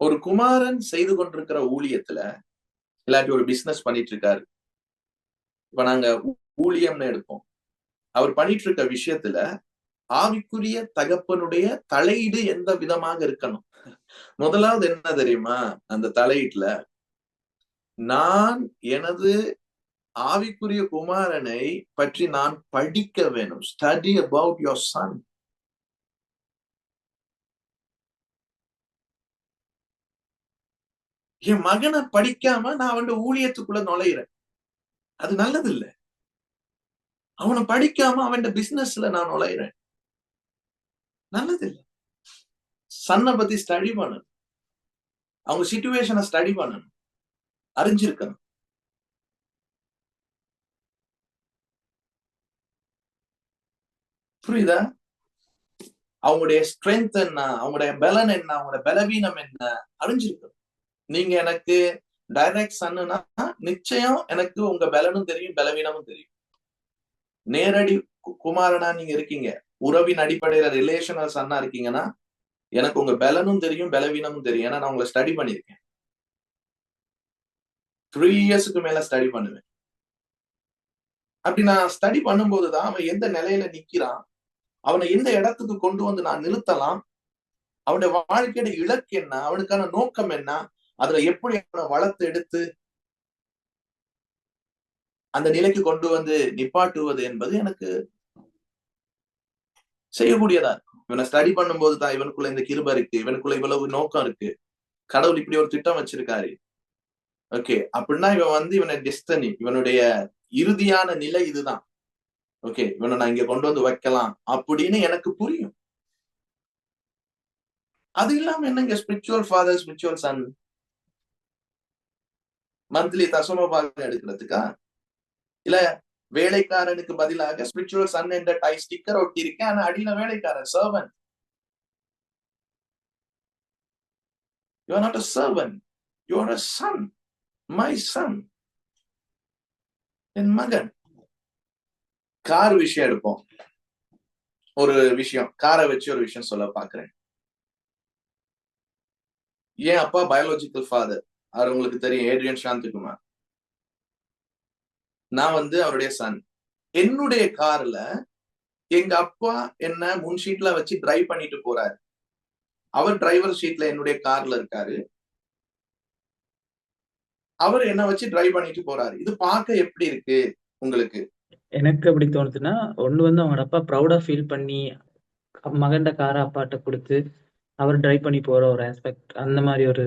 ஒரு குமாரன் செய்து கொண்டிருக்கிற ஊழியத்துல இல்லாட்டி ஒரு பிசினஸ் பண்ணிட்டு இருக்காரு இப்ப நாங்க ஊழியம்னு எடுப்போம். அவர் பண்ணிட்டு இருக்க விஷயத்துல ஆவிக்குரிய தகப்பனுடைய தலையீடு எந்த விதமாக இருக்கணும்? முதலாவது என்ன தெரியுமா? அந்த தலையீட்டுல நான் எனது ஆவிக்குரிய குமாரனை பற்றி நான் படிக்க வேணும். ஸ்டடி அபவுட் யோர் சன் என் மகனை படிக்காம நான் அவன் ஊழியத்துக்குள்ள நுழையிறேன். அது நல்லது இல்ல அவனை படிக்காம அவன் பிசினஸ்ல நான் நுழையிறேன். நல்லது இல்ல சன்னை பத்தி ஸ்டடி பண்ணணும். அவங்க சுச்சுவேஷனை ஸ்டடி பண்ணணும். அறிஞ்சிருக்கணும். புரியுதா? அவங்களுடைய ஸ்ட்ரென்த் என்ன? அவங்களுடைய பலன் என்ன? அவங்களுடைய பலவீனம் என்ன? அறிஞ்சிருக்கணும். நீங்க எனக்கு டைரக்ட் சன்னுனா நிச்சயம் எனக்கு உங்க பலனும் தெரியும் பலவீனமும் தெரியும். நேரடி குமாரனா நீங்க இருக்கீங்க. உறவின் அடிப்படையில ரிலேஷனல் சன்னா இருக்கீங்கன்னா எனக்கு உங்க பலனும் தெரியும் பலவீனமும் தெரியும். ஏன்னா நான் உங்களை ஸ்டடி பண்ணிருக்கேன் த்ரீ இயர்ஸுக்கு மேல ஸ்டடி பண்ணுவேன். அப்படி நான் ஸ்டடி பண்ணும்போதுதான் அவன் எந்த நிலையில நிக்கிறான் அவனை எந்த இடத்துக்கு கொண்டு வந்து நான் நிறுத்தலாம் அவனுடைய வாழ்க்கையோட இலக்கு என்ன அவனுக்கான நோக்கம் என்ன அதுல எப்படி அவனை வளர்த்து எடுத்து அந்த நிலைக்கு கொண்டு வந்து நிப்பாட்டுவது என்பது எனக்கு செய்யக்கூடியதா இருக்கும். இவனை ஸ்டடி பண்ணும்போது தான் இவனுக்குள்ள இந்த கிருப இருக்கு. இவனுக்குள்ள இவ்வளவு நோக்கம் இருக்கு. கடவுள் இப்படி ஒரு திட்டம் வச்சிருக்காரு. ஓகே அப்படின்னா இவன் வந்து இவனை டெஸ்டனி இவனுடைய இறுதியான நிலை இதுதான். ஓகே இவனை நான் இங்க கொண்டு வந்து வைக்கலாம் அப்படின்னு எனக்கு புரியும். அது இல்லாம என்னங்க? Spiritual father spiritual son monthly தசம பாகம் எடுக்கிறதுக்கா? இல்ல வேலைக்காரனுக்கு பதிலாக ஸ்பிரிச்சுவல் சன் என்ற டை ஸ்டிக்கர் ஒட்டி இருக்கேன் ஆனா அடியில வேலைக்காரன் servant you are not a servant you are a son my son என் மகன். கார் விஷயம் எடுப்போம். ஒரு விஷயம். காரை வச்சு ஒரு விஷயம் சொல்ல பாக்குறேன் ஏன் அப்பா பயாலஜிக்கல் ஃபாதர் அவர் உங்களுக்கு தெரியும் ஏட்ரியன் சாந்திகுமார். நான் வந்து அவருடைய சன் என்னுடைய கார்ல எங்க அப்பா என்ன முன் ஷீட்ல வச்சு டிரைவ் பண்ணிட்டு போறாரு. அவர் டிரைவர் ஷீட்ல என்னுடைய கார்ல இருக்காரு. அவர் என்ன வச்சு டிரைவ் பண்ணிட்டு போறாரு. இது பார்க்க எப்படி இருக்கு உங்களுக்கு? எனக்கு எப்படி தோணுதுன்னா ஒண்ணு வந்து அவங்க அப்பா ப்ரௌடா ஃபீல் பண்ணி மகன்ட காரை அப்பாட்ட கொடுத்து அவர் டிரைவ் பண்ணி போற ஒரு ஆஸ்பெக்ட் அந்த மாதிரி ஒரு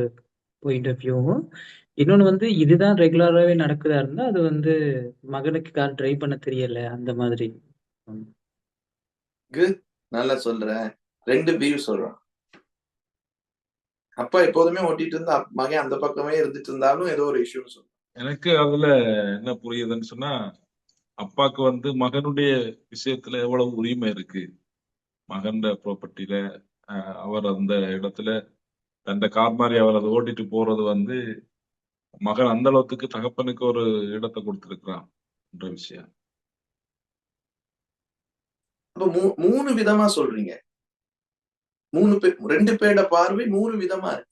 பாயிண்ட் ஆஃப் வியூவும் இன்னொன்னு வந்து இதுதான் ரெகுலராகவே நடக்குதா இருந்தா அது வந்து மகனுக்கு கார் டிரைவ் பண்ண தெரியல அந்த மாதிரி. நல்லா சொல்றேன். ரெண்டு வியூ சொல்றான் அப்பா எப்போதுமே ஓட்டிட்டு இருந்தா மகன் அந்த பக்கமே இருந்துட்டு இருந்தாலும் ஏதோ ஒரு இஷ்யூன்னு சொல்றான் எனக்கு அதுல என்ன புரியுதுன்னு சொன்னா அப்பாக்கு வந்து மகனுடைய விஷயத்துல எவ்வளவு உரிமை இருக்கு? மகன் ப்ராப்பர்ட்டியில அவர் அந்த இடத்துல அந்த கார் மாதிரி அவர் அதை ஓட்டிட்டு போறது வந்து மகன் அந்த அளவுக்கு தகப்பனுக்கு ஒரு இடத்தை கொடுத்திருக்கிறான் என்ற விஷயம். மூணு விதமா சொல்றீங்க. மூணு பேர் ரெண்டு பேரோட பார்வை மூணு விதமா இருக்கு.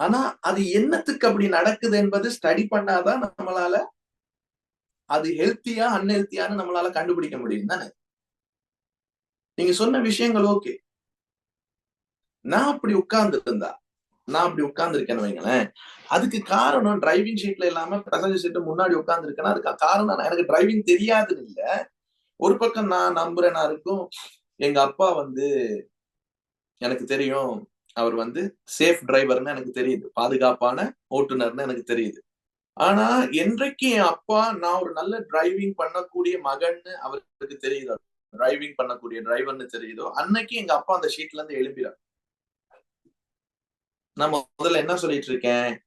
ஆனா அது என்னத்துக்கு அப்படி நடக்குது என்பது ஸ்டடி பண்ணாதான் நம்மளால அது ஹெல்த்தியா அன்ஹெல்த்தியான்னு நம்மளால கண்டுபிடிக்க முடியும் தானே. நீங்க சொன்ன விஷயங்கள் ஓகே நான் அப்படி உட்கார்ந்து இருந்தா நான் அப்படி உட்கார்ந்து இருக்கேன்னு வைங்களேன். அதுக்கு காரணம் டிரைவிங் சீட்ல இல்லாம பேசஞ்சர் சீட்டு முன்னாடி உட்கார்ந்து இருக்கேன்னா அதுக்கு காரணம் எனக்கு டிரைவிங் தெரியாதுன்னு இல்ல. ஒரு பக்கம் நான் நம்புறேனா இருக்கும். எங்க அப்பா வந்து எனக்கு தெரியும். அவர் வந்து சேஃப் டிரைவர்னு எனக்கு தெரியுது. பாதுகாப்பான ஓட்டுநர்னு எனக்கு தெரியுது. ஆனா என்றைக்கு என் அப்பா நான் ஒரு நல்ல டிரைவிங் பண்ணக்கூடிய மகன்னு அவருக்கு தெரியுதோ டிரைவிங் பண்ணக்கூடிய டிரைவர்னு தெரியுதோ அன்னைக்கு எங்க அப்பா அந்த ஷீட்ல இருந்து எழுப்பிறார் நான் முதல்ல என்ன சொல்லிட்டு இருக்கேன்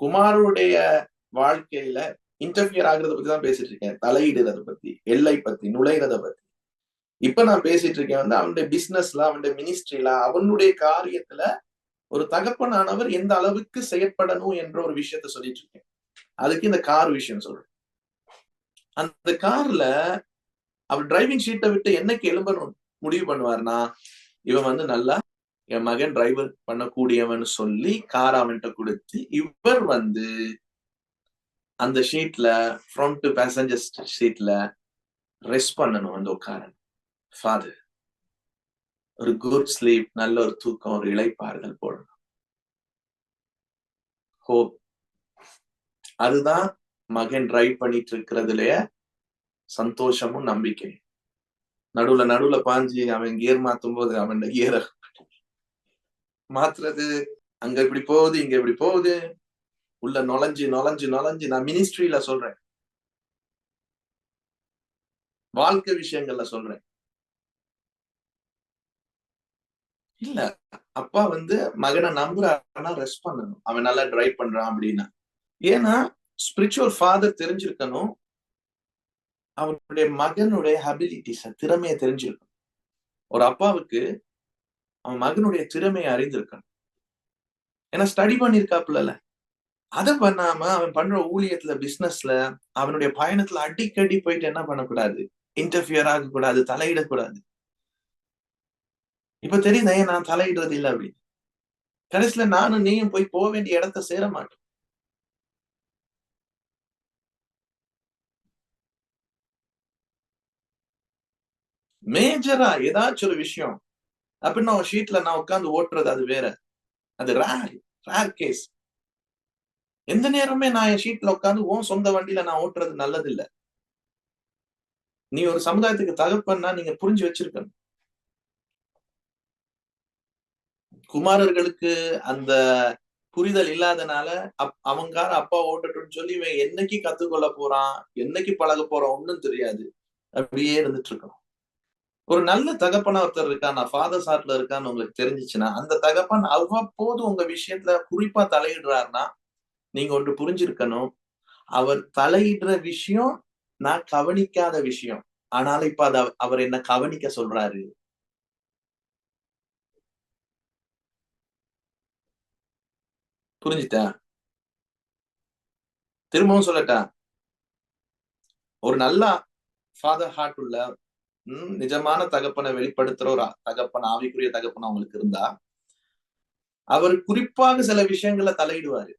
குமாருடைய வாழ்க்கையில இன்டர்ஃபியர் ஆகுறத பத்தி தான் பேசிட்டு இருக்கேன் தலையிடுறத பத்தி எல்லை பத்தி நுழைகிறத பத்தி. இப்ப நான் பேசிட்டு இருக்கேன் வந்து அவனுடைய பிசினஸ்ல அவனுடைய மினிஸ்ட்ரியில அவனுடைய காரியத்துல ஒரு தகப்பனானவர் எந்த அளவுக்கு செயற்படணும் என்ற ஒரு விஷயத்த சொல்லிட்டு இருக்கேன் அதுக்கு இந்த கார் விஷயம் சொல்றேன். அந்த கார்ல அவர் டிரைவிங் ஷீட்டை விட்டு என்னைக்கு எழும்பணும் முடிவு பண்ணுவார்னா இவன் வந்து நல்லா என் மகன் டிரைவர் பண்ணக்கூடியவன் சொல்லி கார் அவன்கிட்ட கொடுத்து இவர் வந்து அந்த ஷீட்ல ஃப்ரண்ட் பேசஞ்சர் ஷீட்ல ரெஸ்ட் பண்ணணும் அந்த உட்காரன். ஃபாதர் ஒரு குட் ஸ்லீப் நல்ல ஒரு தூக்கம் ஒரு இளைப்பாறுதல் போடணும். ஹோப் அதுதான் மகன் டிரைவ் பண்ணிட்டு இருக்கிறதுலய சந்தோஷமும் நம்பிக்கை நடுவுல நடுவுல பாஞ்சு அவன் கியர் மாத்தும் போது அவன் கியரை மாத்துறது. அங்க இப்படி போகுது இங்க இப்படி போகுது. உள்ள நுழைஞ்சு நுழைஞ்சு நுழைஞ்சு நான் மினிஸ்ட்ரியில சொல்றேன். வாழ்க்கை விஷயங்கள்ல சொல்றேன். இல்ல அப்பா வந்து மகனை நம்புறான்னா ரெஸ்ட் பண்ணணும். அவன் நல்லா டிரைவ் பண்றான் அப்படின்னா. ஏன்னா ஸ்பிரிச்சுவல் ஃபாதர் தெரிஞ்சிருக்கணும். அவனுடைய மகனுடைய ஹபிலிட்டிஸ் திறமையை தெரிஞ்சிருக்கணும். ஒரு அப்பாவுக்கு அவன் மகனுடைய திறமையை அறிந்திருக்கணும். ஏன்னா ஸ்டடி பண்ணியிருக்காப்புல அதை பண்ணாம அவன் பண்ற ஊழியத்துல பிசினஸ்ல அவனுடைய பயணத்துல அடிக்கடி போயிட்டு என்ன பண்ணக்கூடாது? இன்டர்ஃபியர் ஆகக்கூடாது தலையிடக்கூடாது. இப்ப தெரியுதா ஏன் நான் தலையிடுறது இல்லை அப்படின்னு? கடைசியில நானும் நீயும் போய் போக வேண்டிய இடத்த சேர மாட்டோம். மேஜரா ஏதாச்சும் ஒரு விஷயம் அப்படின்னு நான் ஷீட்ல நான் உட்காந்து ஓட்டுறது அது வேற. அது ரேர் ரேர் கேஸ் எந்த நேரமே நான் என் ஷீட்ல உட்காந்து உன் சொந்த வண்டியில நான் ஓட்டுறது நல்லது இல்ல நீ ஒரு சமுதாயத்துக்கு தகப்பன்னா நீங்க புரிஞ்சு வச்சிருக்கணும். குமாரர்களுக்கு அந்த புரிதல் இல்லாதனால அப் அவங்கார அப்பா ஓட்டட்டும்னு சொல்லி இவன் என்னைக்கு கத்துக்கொள்ள போறான் என்னைக்கு பழக போறான் ஒன்னும் தெரியாது. அப்படியே இருந்துட்டு இருக்கணும். ஒரு நல்ல தகப்பனா ஒருத்தர் இருக்கான் ஃபாதர் சார்ட்ல இருக்கான்னு உங்களுக்கு தெரிஞ்சிச்சுன்னா அந்த தகப்பன் அவ்வப்போது உங்க விஷயத்துல குறிப்பா தலையிடுறாருன்னா நீங்க ஒன்று புரிஞ்சிருக்கணும். அவர் தலையிடுற விஷயம் நான் கவனிக்காத விஷயம். ஆனாலும் இப்ப அத அவர் என்ன கவனிக்க சொல்றாரு? புரிஞ்சுட்டா திரும்பவும் சொல்லட்டா? ஒரு நல்ல ஃபாதர் ஹார்ட் உள்ள உம் நிஜமான தகப்பனை வெளிப்படுத்துற ஒரு தகப்பன் ஆவிக்குரிய தகப்பன் அவங்களுக்கு இருந்தா அவர் குறிப்பாக சில விஷயங்களை தலையிடுவாரு.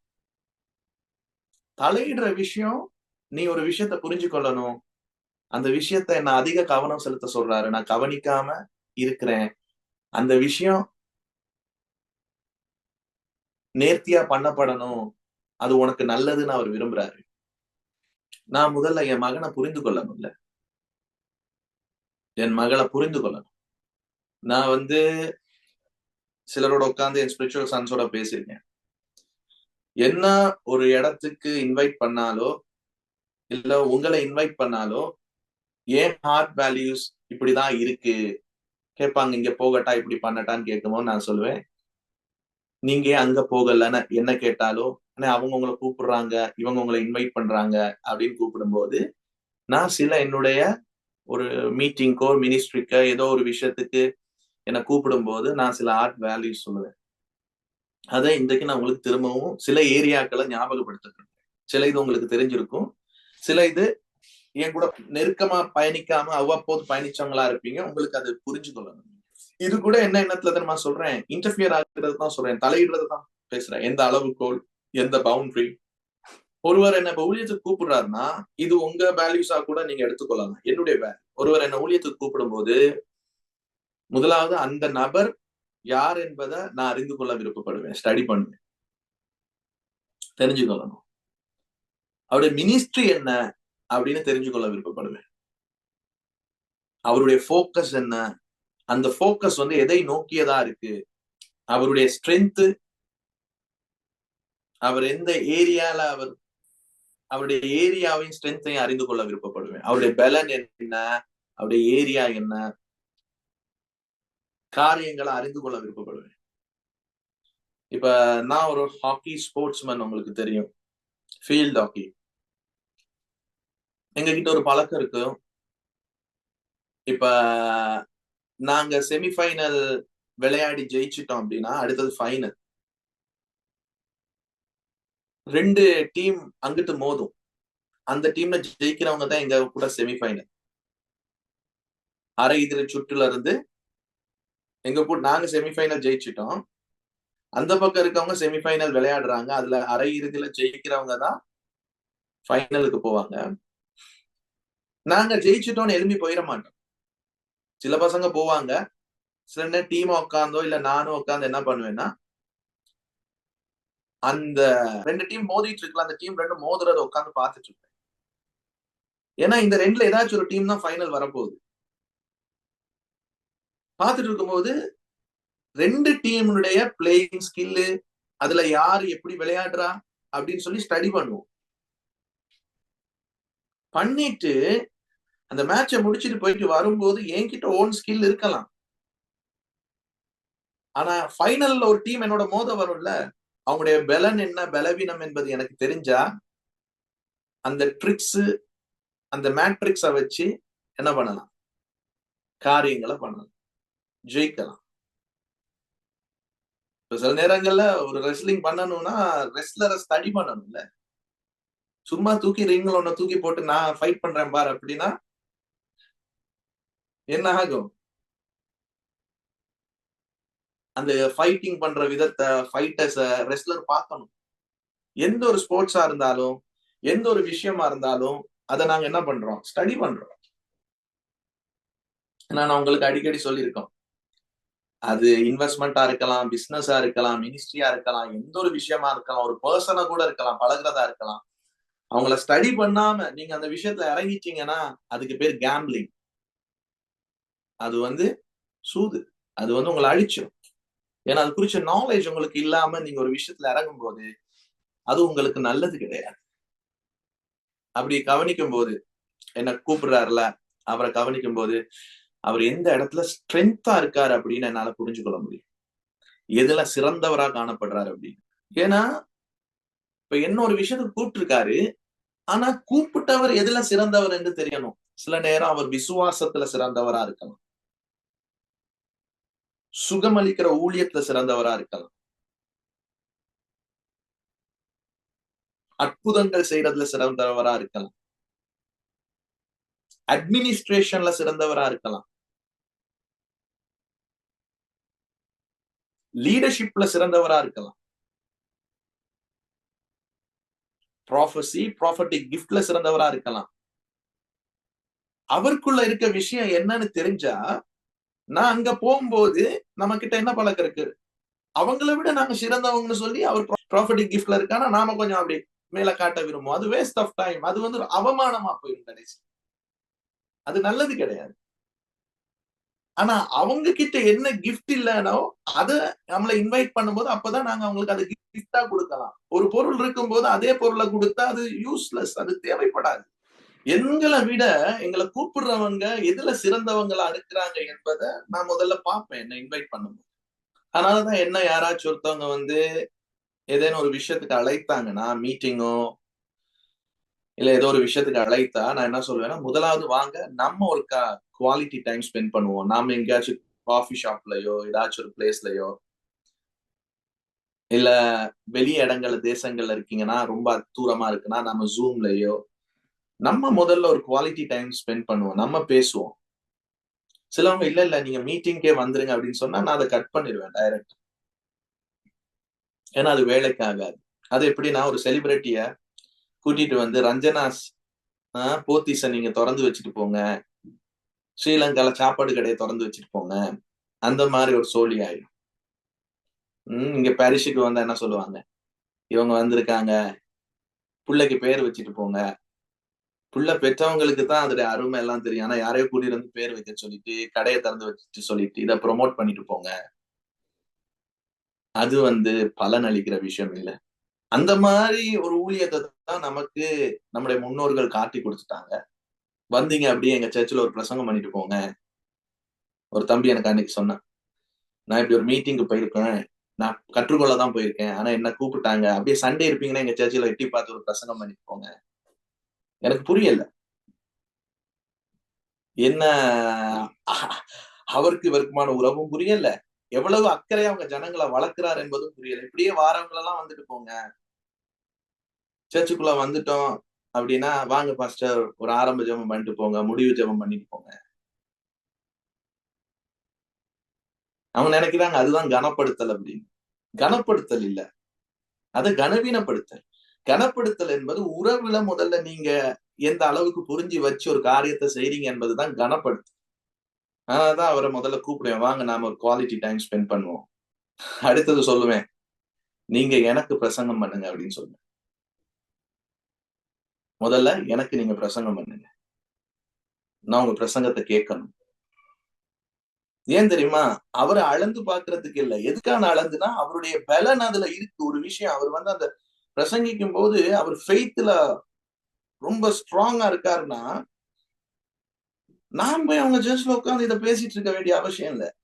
தலையிடுற விஷயம் நீ ஒரு விஷயத்த புரிஞ்சு கொள்ளணும் அந்த விஷயத்த நான் அதிக கவனம் செலுத்த சொல்றாரு. நான் கவனிக்காம இருக்கிறேன். அந்த விஷயம் நேர்த்தியா பண்ணப்படணும். அது உனக்கு நல்லதுன்னு அவர் விரும்புறாரு. நான் முதல்ல என் மகனை புரிந்து கொள்ள முடியல. என் மகளை புரிந்து கொள்ளணும். நான் வந்து சிலரோட உட்காந்து என் ஸ்பிரிச்சுவல் சன்ஸோட பேசியிருக்கேன். என்ன ஒரு இடத்துக்கு இன்வைட் பண்ணாலோ இல்ல உங்களை இன்வைட் பண்ணாலோ ஏன் ஹார்ட் வேல்யூஸ் இப்படிதான் இருக்கு. கேட்பாங்க இங்க போகட்டா இப்படி பண்ணட்டான்னு கேட்கும்போது நான் சொல்லுவேன் நீங்க ஏன் அங்க போகலன்னு என்ன கேட்டாலோ அவங்க உங்களை கூப்பிடுறாங்க இவங்க உங்களை இன்வைட் பண்றாங்க அப்படின்னு கூப்பிடும்போது நான் சில என்னுடைய ஒரு மீட்டிங்க்கோ மினிஸ்ட்ரிக்கோ ஏதோ ஒரு விஷயத்துக்கு என்னை கூப்பிடும்போது நான் சில ஆர்ட் வேல்யூஸ் சொல்லுவேன். அதை இன்றைக்கு நான் உங்களுக்கு திரும்பவும் சில ஏரியாக்களை ஞாபகப்படுத்துறேன் சில இது உங்களுக்கு தெரிஞ்சிருக்கும். சில இது என் கூட நெருக்கமா பயணிக்காம அவ்வப்போது பயணிச்சவங்களா இருப்பீங்க. உங்களுக்கு அது புரிஞ்சு கொள்ளணும். இது கூட என்ன எண்ணத்துல தான் நான் சொல்றேன்? இன்டர்ஃபியர் ஆகுறது தான் சொல்றேன். தலையிடுறது தான் பேசுறேன். எந்த அளவுகோல் எந்த பவுண்டரி ஒருவர் என்ன இப்ப ஊழியத்துக்கு கூப்பிடுறாருன்னா இது உங்க வேல்யூஸா கூட நீங்க எடுத்துக்கொள்ளலாம். என்னுடைய வேல்யூ ஒருவர் என்ன ஊழியத்துக்கு கூப்பிடும் போது முதலாவது அந்த நபர் யார் என்பதை நான் அறிந்து கொள்ள விருப்பப்படுவேன் ஸ்டடி பண்ணுவேன். தெரிஞ்சுக்கொள்ளணும். அவருடைய மினிஸ்ட்ரி என்ன அப்படின்னு தெரிஞ்சு கொள்ள விருப்பப்படுவேன். அவருடைய ஃபோக்கஸ் என்ன? அந்த ஃபோக்கஸ் வந்து எதை நோக்கியதா இருக்கு? அவருடைய ஸ்ட்ரென்த் அவர் எந்த ஏரியால அவர் அவருடைய ஏரியாவையும் ஸ்ட்ரென்த்தையும் அறிந்து கொள்ள விருப்பப்படுவேன். அவருடைய பலன் என்ன? அவருடைய ஏரியா என்ன? காரியங்களை அறிந்து கொள்ள விருப்பப்படுவேன். இப்ப நான் ஒரு ஹாக்கி ஸ்போர்ட்ஸ்மேன் உங்களுக்கு தெரியும். ஃபீல்ட் ஹாக்கி எங்க கிட்ட ஒரு பழக்கம் இருக்கு. இப்ப நாங்க செமிஃபைனல் விளையாடி ஜெயிச்சிட்டோம் அப்படின்னா அடுத்தது ஃபைனல் ரெண்டு டீம் அங்கிட்டு மோதும். அந்த டீம்ல ஜெயிக்கிறவங்க தான் எங்க கூட செமிஃபைனல் அரை இதில் சுற்றுல இருந்து எங்க கூட நாங்க செமிஃபைனல் ஜெயிச்சிட்டோம். அந்த பக்கம் இருக்கவங்க செமிஃபைனல் விளையாடுறாங்க. அதுல அரை இறுதியில ஜெயிக்கிறவங்க தான் ஃபைனலுக்கு போவாங்க. நாங்க ஜெயிச்சிட்டோம்னு எழும்பி போயிட மாட்டோம். சில பசங்க போவாங்க. சில நேரம் டீம் உட்காந்தோ இல்ல நானும் உட்காந்து என்ன பண்ணுவேன்னா அந்த ரெண்டு டீம் மோதிட்டு இருக்கலாம் அந்த டீம் ரெண்டு மோதுறத உட்காந்து பார்த்துட்டு இருப்பேன். ஏன்னா இந்த ரெண்டுல ஏதாச்சும் ஒரு டீம் தான் ஃபைனல் வரப்போகுது. பார்த்துட்டு இருக்கும்போது ரெண்டு டீமுடைய பிளேயிங் ஸ்கில்லு அதுல யாரு எப்படி விளையாடுறா அப்படின்னு சொல்லி ஸ்டடி பண்ணுவோம். பண்ணிட்டு அந்த மேட்சை முடிச்சுட்டு போயிட்டு வரும்போது என்கிட்ட ஓன் ஸ்கில் இருக்கலாம். ஆனா ஃபைனல்ல ஒரு டீம் என்னோட மோத வரும்ல அவங்களுடைய பலன் என்ன? பலவீனம் என்பது எனக்கு தெரிஞ்சா அந்த ட்ரிக்ஸ் அந்த மேட்ரிக்ஸை வச்சு என்ன பண்ணலாம்? காரியங்களை பண்ணலாம். ஜெயிக்கலாம். இப்ப சில நேரங்கள்ல ஒரு ரெஸ்லிங் பண்ணணும்னா ரெஸ்லரை ஸ்டடி பண்ணணும்ல. சும்மா தூக்கி ரிங்ல ஒன்ன தூக்கி போட்டு நான் ஃபைட் பண்றேன் பார் அப்படின்னா என்ன ஆகும்? அந்த ஃபைட்டிங் பண்ற விதத்தை ஃபைட்டர்ஸ ரெஸ்லர் பார்க்கணும். எந்த ஒரு ஸ்போர்ட்ஸா இருந்தாலும் எந்த ஒரு விஷயமா இருந்தாலும் அதை நாங்க என்ன பண்றோம்? ஸ்டடி பண்றோம். நான் உங்களுக்கு அடிக்கடி சொல்லியிருக்கோம். அது இன்வெஸ்ட்மெண்டா இருக்கலாம் பிசினஸா இருக்கலாம் மினிஸ்ட்ரியா இருக்கலாம் எந்த ஒரு விஷயமா இருக்கலாம் ஒரு பர்சனா கூட இருக்கலாம் பழகிறதா இருக்கலாம். அவங்கள ஸ்டடி பண்ணாம நீங்க அந்த விஷயத்துல இறங்கிட்டீங்கன்னா அதுக்கு பேர் கேம்பிளிங் அது வந்து சூது. அது வந்து உங்களை அழிச்சிடும் ஏன்னா அது குறிச்ச நாலேஜ் உங்களுக்கு இல்லாம நீங்க ஒரு விஷயத்துல இறங்கும் போது அது உங்களுக்கு நல்லது கிடையாது. அப்படி கவனிக்கும் போது என்ன கூப்பிடுறாருல அவரை கவனிக்கும் போது அவர் எந்த இடத்துல ஸ்ட்ரென்த்தா இருக்காரு அப்படின்னு என்னால புரிஞ்சுக்கொள்ள முடியும். எதுல சிறந்தவரா காணப்படுறாரு அப்படின்னு. ஏன்னா இப்ப என்ன ஒரு விஷயத்துக்கு கூப்பிட்டுருக்காரு ஆனா கூப்பிட்டவர் எதுல சிறந்தவர் என்று தெரியணும். சில நேரம் அவர் விசுவாசத்துல சிறந்தவரா இருக்கலாம். சுகமளிக்கிற ஊழியத்துல சிறந்தவரா இருக்கலாம். அற்புதங்கள் செய்யறதுல சிறந்தவரா இருக்கலாம். அட்மினிஸ்ட்ரேஷன்ல சிறந்தவரா இருக்கலாம். லீடர்ஷிப்ல சிறந்தவரா இருக்கலாம். ப்ராஃபசி ப்ராஃபட்டிக் கிஃப்ட்ல சிறந்தவரா இருக்கலாம். அவருக்குள்ள இருக்க விஷயம் என்னன்னு தெரிஞ்சா நான் அங்க போகும்போது நம்ம கிட்ட என்ன பழக்கம் இருக்கு? அவங்கள விட நாங்க சிறந்தவங்கன்னு சொல்லி அவர் ப்ராஃபிட்டிக் கிஃப்ட்ல இருக்கானா நாம கொஞ்சம் அப்படி மேல காட்ட விரும்புவோம். அது வேஸ்ட் ஆஃப் டைம் அது வந்து அவமானமா போயிடும் கடைசி. அது நல்லது கிடையாது. ஆனா அவங்க கிட்ட என்ன கிஃப்ட் இல்லைனோ அத நம்மளை இன்வைட் பண்ணும்போது அப்பதான் நாங்க அவங்களுக்கு அதை கிஃப்டா கொடுக்கலாம். ஒரு பொருள் இருக்கும்போது அதே பொருளை கொடுத்தா அது யூஸ்லெஸ் அது தேவைப்படாது. எங்களை விட எங்களை கூப்பிடுறவங்க எதுல சிறந்தவங்களா இருக்கிறாங்க என்பதை நான் முதல்ல பார்ப்பேன் என்ன இன்வைட் பண்ணும்போது. அதனாலதான் என்ன யாராச்சும் ஒருத்தவங்க வந்து ஏதேனும் ஒரு விஷயத்துக்கு அழைத்தாங்கன்னா மீட்டிங்கோ இல்ல ஏதோ ஒரு விஷயத்துக்கு அழைத்தா நான் என்ன சொல்லுவேன்னா முதலாவது வாங்க நம்ம ஒரு குவாலிட்டி டைம் ஸ்பெண்ட் பண்ணுவோம். நாம எங்கேயாச்சும் காஃபி ஷாப்லயோ ஏதாச்சும் ஒரு பிளேஸ்லயோ இல்ல வெளி இடங்கள்ல தேசங்கள்ல இருக்கீங்கன்னா ரொம்ப தூரமா இருக்குன்னா நம்ம ஜூம்லயோ நம்ம முதல்ல ஒரு குவாலிட்டி டைம் ஸ்பெண்ட் பண்ணுவோம். நம்ம பேசுவோம். சிலவங்க இல்ல இல்ல நீங்க மீட்டிங்கே வந்துருங்க அப்படின்னு சொன்னா நான் அதை கட் பண்ணிடுவேன் டைரக்ட் ஏன்னா அது வேலைக்கு ஆகாது அது எப்படின்னா ஒரு செலிபிரிட்டிய கூட்டிட்டு வந்து ரஞ்சனாஸ் போத்தீஸ நீங்க திறந்து வச்சுட்டு போங்க. ஸ்ரீலங்கால சாப்பாடு கடையை திறந்து வச்சுட்டு போங்க. அந்த மாதிரி ஒரு சோழி ஆயிடும். உம் இங்க பாரிஸுக்கு வந்தா என்ன சொல்லுவாங்க? இவங்க வந்திருக்காங்க. பிள்ளைக்கு பேர் வச்சுட்டு போங்க. புள்ள பெற்றவங்களுக்கு தான் அதோட அருமை எல்லாம் தெரியும். ஆனா யாரையோ கூட்டிட்டு வந்து பேர் வைக்க சொல்லிட்டு கடையை திறந்து வச்சுட்டு சொல்லிட்டு இதை ப்ரொமோட் பண்ணிட்டு போங்க. அது வந்து பலன் அளிக்கிற விஷயம் இல்லை. அந்த மாதிரி ஒரு ஊழியத்தை தான் நமக்கு நம்முடைய முன்னோர்கள் காட்டி கொடுத்துட்டாங்க. வந்தீங்க அப்படியே எங்க சர்ச்சில் ஒரு பிரசங்கம் பண்ணிட்டு போங்க. ஒரு தம்பி எனக்கு அன்னைக்கு சொன்னான் நான் இப்படி ஒரு மீட்டிங்கு போயிருக்கேன். நான் கற்றுக்கொள்ள தான் போயிருக்கேன். ஆனா என்ன கூப்பிட்டாங்க. அப்படியே சண்டே இருப்பீங்கன்னா எங்க சர்ச்சில் எட்டி பார்த்து ஒரு பிரசங்கம் பண்ணிட்டு போங்க. எனக்கு புரியல. என்ன? அவருக்கு இவருக்குமான உறவும் புரியல. எவ்வளவு அக்கறை அவங்க ஜனங்களை வளர்க்கிறார் என்பதும் புரியல. இப்படியே வாரவங்களெல்லாம் வந்துட்டு போங்க. சர்ச்சுக்குள்ள வந்துட்டோம் அப்படின்னா வாங்க பாஸ்டர் ஒரு ஆரம்ப ஜெபம் பண்ணிட்டு போங்க முடிவு ஜெபம் பண்ணிட்டு போங்க. அவங்க நினைக்கிறாங்க அதுதான் கனப்படுத்தல் அப்படின்னு. கனப்படுத்தல் இல்ல. அது கனவீனப்படுத்தல். கனப்படுத்தல் என்பது உறவுல முதல்ல நீங்க எந்த அளவுக்கு புரிஞ்சு வச்சு ஒரு காரியத்தை செய்றீங்க என்பதுதான் கனப்படுத்தல். அதான் அவரை முதல்ல கூப்பிடுவேன். வாங்க நாம ஒரு குவாலிட்டி டைம் ஸ்பெண்ட் பண்ணுவோம். அடுத்தது சொல்லுவேன். நீங்க எனக்கு பிரசங்கம் பண்ணுங்க அப்படின்னு சொல்லுவேன். முதல்ல எனக்கு நீங்க பிரசங்கம் பண்ணுங்க. நான் உங்க பிரசங்கத்தை கேட்கணும். ஏன் தெரியுமா? அவரை அளந்து பாக்குறதுக்கு இல்ல. எதுக்கான அளந்துனா அவருடைய பலன் அதுல இருக்கு. ஒரு விஷயம் அவர் வந்து அந்த பிரசங்கிக்கும் போது அவர் ஃபெய்த்ல ரொம்ப ஸ்ட்ராங்கா இருக்காருன்னா நான் போய் அவங்க ஜட்ஜ்ல உட்காந்து இதை பேசிட்டு இருக்க வேண்டிய அவசியம் இல்ல.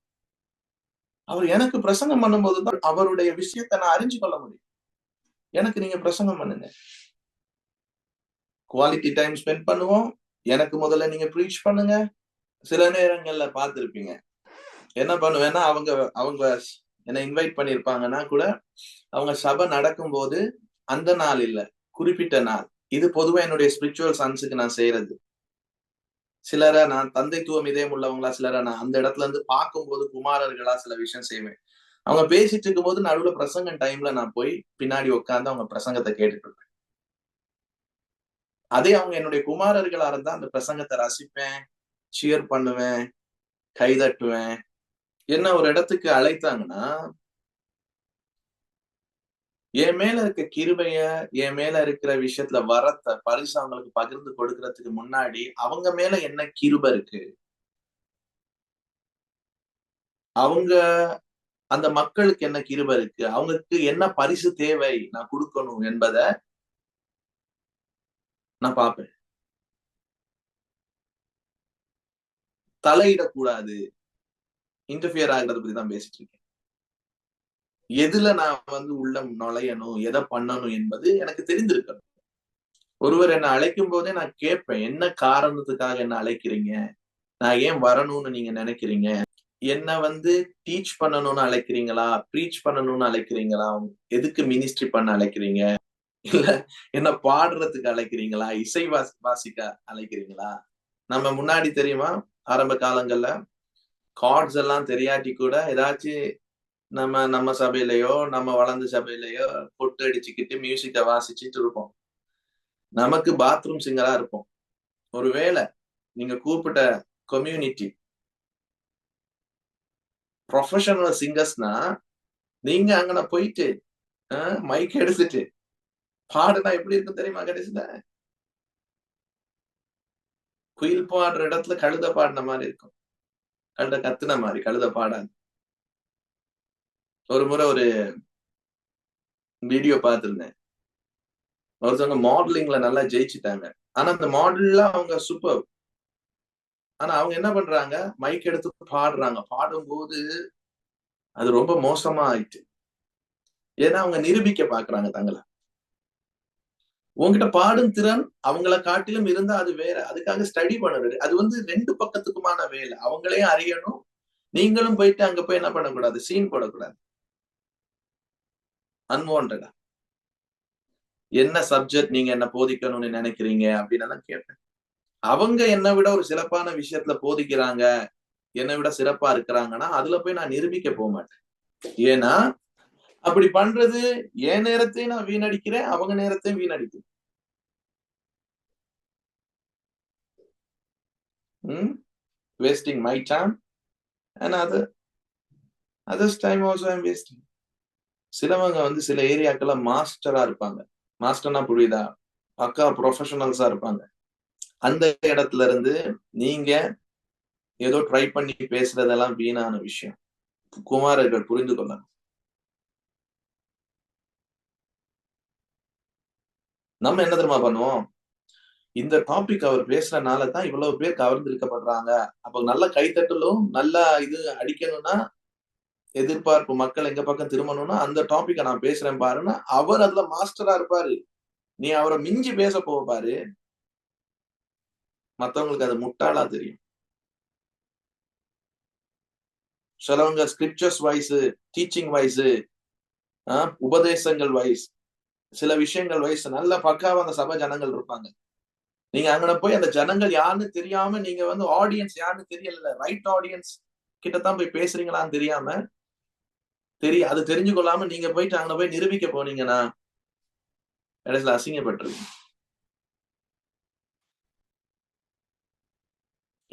அவர் எனக்கு பிரசங்கம் பண்ணும்போது தான் அவருடைய விஷயத்தை நான் அறிஞ்சு கொள்ள முடியும். எனக்கு நீங்க பிரசங்கம் பண்ணுங்க. குவாலிட்டி டைம் ஸ்பெண்ட் பண்ணுவோம். எனக்கு முதல்ல நீங்க ப்ரீச் பண்ணுங்க. சில நேரங்கள்ல பார்த்திருப்பீங்க. என்ன பண்ணுவேன்னா அவங்க அவங்க என்ன இன்வைட் பண்ணிருப்பாங்கன்னா கூட அவங்க சபை நடக்கும்போது அந்த நாள் இல்ல. குறிப்பிட்ட நாள். இது பொதுவா என்னுடைய ஸ்பிரிச்சுவல் சன்ஸுக்கு நான் செய்யறது சிலரை நான் தந்தைத்துவம் இதயம் உள்ளவங்களா சிலரை நான் அந்த இடத்துல இருந்து பார்க்கும்போது குமாரர்களா சில விஷயம் செய்வேன். அவங்க பேசிட்டு இருக்கும்போது நடுவுல பிரசங்க டைம்ல நான் போய் பின்னாடி உட்காந்து அவங்க பிரசங்கத்தை கேட்டுட்டு இருப்பேன். அதே அவங்க என்னுடைய குமாரர்களா இருந்தா அந்த பிரசங்கத்தை ரசிப்பேன் சியர் பண்ணுவேன் கைதட்டுவேன் என்ன ஒரு இடத்துக்கு அழைத்தாங்கன்னா என் மேல இருக்க கிருபைய என் மேல இருக்கிற விஷயத்துல வரத்த பரிசு அவங்களுக்கு பகிர்ந்து கொடுக்கறதுக்கு முன்னாடி அவங்க மேல என்ன கிருபை இருக்கு? அவங்க அந்த மக்களுக்கு என்ன கிருபை இருக்கு? அவங்களுக்கு என்ன பரிசு தேவை நான் கொடுக்கணும் என்பத நான் பார்ப்பேன். தலையிடக்கூடாது. இன்டர்ஃபியர் ஆகிறத பத்தி தான் பேசிட்டு இருக்கேன். எதுல நான் வந்து உள்ள நுழையணும் எதை பண்ணணும் என்பது எனக்கு தெரிந்திருக்கணும். ஒருவர் என்னை அழைக்கும் போதே நான் கேட்பேன் என்ன காரணத்துக்காக என்ன அழைக்கிறீங்க? நான் ஏன் வரணும்னு நீங்க நினைக்கிறீங்க? என்ன வந்து டீச் பண்ணணும்னு அழைக்கிறீங்களா? ப்ரீச் பண்ணணும்னு அழைக்கிறீங்களா? எதுக்கு மினிஸ்ட்ரி பண்ண அழைக்கிறீங்க? இல்ல என்ன பாடுறதுக்கு அழைக்கிறீங்களா? இசை வாசி வாசிக்க அழைக்கிறீங்களா? நம்ம முன்னாடி தெரியுமா? ஆரம்ப காலங்கள்ல கார்ட்ஸ் எல்லாம் தெரியாட்டி கூட ஏதாச்சும் நம்ம நம்ம சபையிலயோ நம்ம வளர்ந்த சபையிலயோ பொட்டு அடிச்சுக்கிட்டு மியூசிக்கை வாசிச்சுட்டு இருப்போம். நமக்கு பாத்ரூம் சிங்கரா இருப்போம். ஒருவேளை நீங்க கூப்பிட்ட கம்யூனிட்டி ப்ரொஃபஷனல் சிங்கர்ஸ்னா நீங்க அங்கன போயிட்டு மைக் எடுத்துட்டு பாடுனா எப்படி இருக்கும் தெரியுமா கடைசியில? குயில் பாடுற இடத்துல கழுத பாடின மாதிரி இருக்கும். கழுத கத்துன மாதிரி கழுத பாடாது. ஒரு முறை ஒரு வீடியோ பார்த்துருந்தேன். ஒருத்தவங்க மாடலிங்ல நல்லா ஜெயிச்சுட்டாங்க. ஆனா அந்த மாடல்ல அவங்க சூப்பர் ஆனா அவங்க என்ன பண்றாங்க? மைக் எடுத்து பாடுறாங்க. பாடும்போது அது ரொம்ப மோசமா ஆயிட்டு. ஏன்னா அவங்க நிரூபிக்க பாக்குறாங்க தங்களை. உங்ககிட்ட பாடும் திறன் அவங்கள காட்டிலும் இருந்தா அது வேற. அதுக்காக ஸ்டடி பண்ணுறது அது வந்து ரெண்டு பக்கத்துக்குமான வேலை. அவங்களையும் அறியணும். நீங்களும் போயிட்டு அங்க போய் என்ன பண்ணக்கூடாது? சீன் போடக்கூடாது. அன்வான்டா என்ன சப்ஜெக்ட் நீங்க என்ன போதிக்கணும்னு நினைக்கிறீங்க அப்படின்னு தான் கேட்பேன் அவங்க என்னை விட ஒரு சிறப்பான விஷயத்துல போதிக்கிறாங்க என்னை விட சிறப்பா இருக்கிறாங்கன்னா அதுல போய் நான் நிரூபிக்க போக மாட்டேன். ஏன்னா அப்படி பண்றது என் நேரத்தையும் நான் வீணடிக்கிறேன் அவங்க நேரத்தையும் வீணடிக்கிறேன் ம்? வேஸ்டிங் மை டைம் அண்ட் அது others time also I'm wasting சிலவங்க வந்து சில ஏரியாக்கள்ல மாஸ்டரா இருப்பாங்க. மாஸ்டர்னா புரியுதா? பக்கா ப்ரொஃபஷனல்ஸா இருப்பாங்க. அந்த இடத்துல இருந்து நீங்க ஏதோ ட்ரை பண்ணி பேசுறதெல்லாம் வீணான விஷயம். குமாரர்கள் புரிந்து கொள்ளணும். நம்ம என்ன தெரியுமா பண்ணுவோம்? இந்த டாபிக் அவர் பேசுறதுனால தான் இவ்வளவு பேர் கவர்ந்திருக்கப்படுறாங்க. அப்ப நல்ல கைத்தட்டலும் நல்லா இது அடிக்கணும்னா எதிர்பார்ப்பு மக்கள் எங்க பக்கம் திரும்பணும்னா அந்த டாபிக்கை நான் பேசுறேன் பாருன்னா அவர் அதுல மாஸ்டரா இருப்பாரு. நீ அவரை மிஞ்சி பேச போக பாரு. மத்தவங்களுக்கு அது முட்டாளா தெரியும். சிலவங்க ஸ்கிரிப்சர்ஸ் வைஸ் டீச்சிங் வைஸ் உபதேசங்கள் வைஸ் சில விஷயங்கள் வைஸ் நல்ல பக்காவா அந்த சபை ஜனங்கள் இருப்பாங்க. நீங்க அங்கன போய் அந்த ஜனங்கள் யாருன்னு தெரியாம நீங்க வந்து ஆடியன்ஸ் யாருன்னு தெரியல ரைட் ஆடியன்ஸ் கிட்டத்தான் போய் பேசுறீங்களான்னு தெரியாம தெரிய அது தெரிஞ்சு கொள்ளாம நீங்க போயிட்டு அங்க போய் நிரூபிக்க போனீங்கன்னா கடைசியில் அசிங்கப்பட்டிருக்கு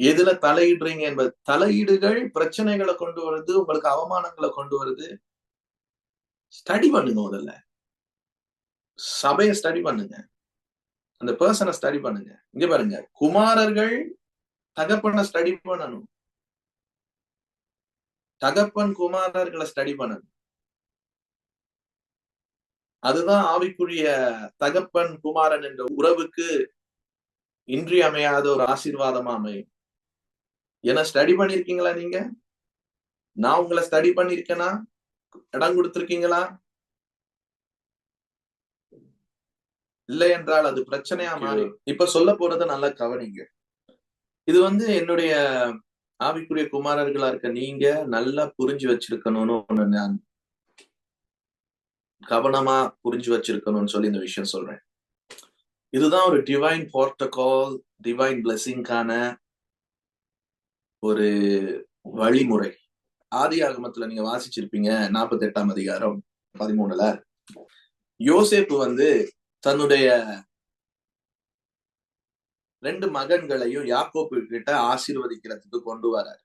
எதுல தலையிடுறீங்க என்பது தலையீடுகள் பிரச்சனைகளை கொண்டு வருது உங்களுக்கு அவமானங்களை கொண்டு வருது. ஸ்டடி பண்ணுங்க முதல்ல. சபையை ஸ்டடி பண்ணுங்க. அந்த பர்சனை ஸ்டடி பண்ணுங்க. இங்க பாருங்க. குமாரர்கள் தகப்பனை ஸ்டடி பண்ணணும். தகப்பன் குமாரர்களை ஸ்டடி பண்ணணும். அதுதான் ஆவிக்குரிய தகப்பன் குமாரன் என்ற உறவுக்கு இன்றியமையாத ஒரு ஆசீர்வாதமா அமையும். என்ன ஸ்டடி பண்ணிருக்கீங்களா நீங்க? நான் உங்களை ஸ்டடி பண்ணிருக்கேனா? இடம் கொடுத்திருக்கீங்களா? இல்லை என்றால் அது பிரச்சனையா மாறி. இப்ப சொல்ல போறத நல்லா கவனிங்க. இது வந்து என்னுடைய ஆவிக்குரிய குமாரர்களா இருக்க நீங்க நல்லா புரிஞ்சு வச்சிருக்கணும்னு ஒண்ணு நான் கவனமா புரிஞ்சு வச்சிருக்கணும்னு சொல்லி இந்த விஷயம் சொல்றேன். இதுதான் ஒரு டிவைன் போர்ட்டகால் டிவைன் பிளெஸிங்கான ஒரு வழிமுறை. ஆதி ஆகமத்துல நீங்க வாசிச்சிருப்பீங்க நாற்பத்தி எட்டாம் அதிகாரம் பதிமூணுல. யோசேப்பு வந்து தன்னுடைய ரெண்டு மகன்களையும் யாக்கோப்பு கிட்ட ஆசீர்வதிக்கிறதுக்கு கொண்டு வரார்.